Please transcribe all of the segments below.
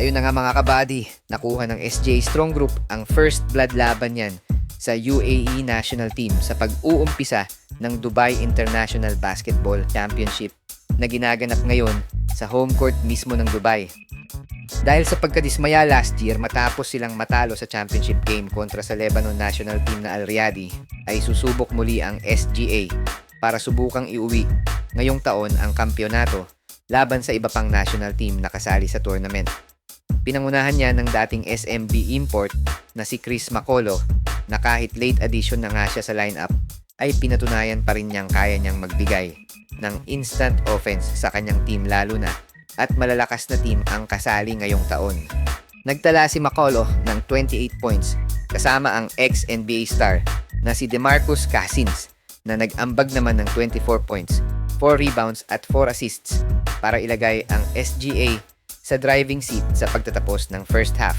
Ayun na nga mga kabady, nakuha ng SJ Strong Group ang first blood laban yan sa UAE national team sa pag-uumpisa ng Dubai International Basketball Championship na ginaganap ngayon sa home court mismo ng Dubai. Dahil sa pagkadismaya last year matapos silang matalo sa championship game kontra sa Lebanon national team na Al Riyadi, ay susubok muli ang SGA para subukang iuwi ngayong taon ang kampyonato laban sa iba pang national team na kasali sa tournament. Pinangunahan niya ng dating SMB import na si Chris Macolo na kahit late addition na nga siya sa lineup ay pinatunayan pa rin niyang kaya niyang magbigay ng instant offense sa kanyang team lalo na at malalakas na team ang kasali ngayong taon. Nagtala si Macolo ng 28 points kasama ang ex-NBA star na si DeMarcus Cousins na nag-ambag naman ng 24 points, 4 rebounds at 4 assists para ilagay ang SGA sa driving seat sa pagtatapos ng first half.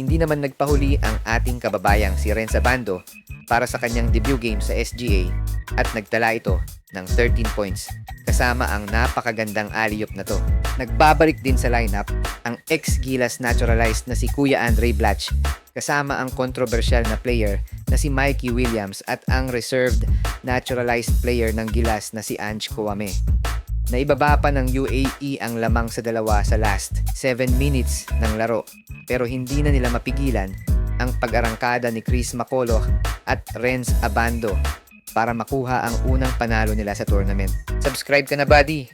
Hindi naman nagpahuli ang ating kababayang si Renza Bando para sa kanyang debut game sa SGA at nagtala ito ng 13 points kasama ang napakagandang alley-oop na to. Nagbabalik din sa lineup ang ex-Gilas naturalized na si Kuya Andre Blatch kasama ang kontrobersyal na player na si Mikey Williams at ang reserved naturalized player ng Gilas na si Ange Kouame. Naibaba pa ng UAE ang lamang sa dalawa sa last 7 minutes ng laro pero hindi na nila mapigilan ang pag-arangkada ni Chris Macolo at Renz Abando para makuha ang unang panalo nila sa tournament. Subscribe ka na buddy!